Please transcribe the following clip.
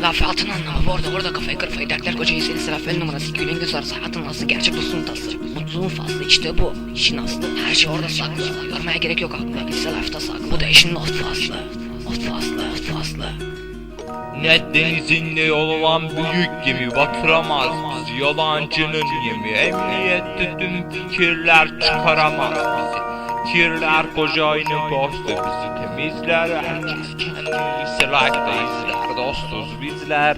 telafatın anlamı bu arada orada kafayı kırfayı dertler kocayı seni sıra fen numarası. Gülün göz arası hayatın nasıl? Gerçek dostluğun tası. Mutluluğun faslı. İşte bu. İşin aslı. Her şey orada saklı. Yormaya gerek yok aklına. Bilse lafta saklı. Bu da işin not faslı. Not faslı not faslı. Ne denizinde yol olan büyük gemi batıramaz. Bizi Yalancının yemi. Emniyette tüm fikirler çıkaramaz. Bizi Kirler koca aynı posta bizi temizler. Herkes kendisi like'da izler dostuz bizler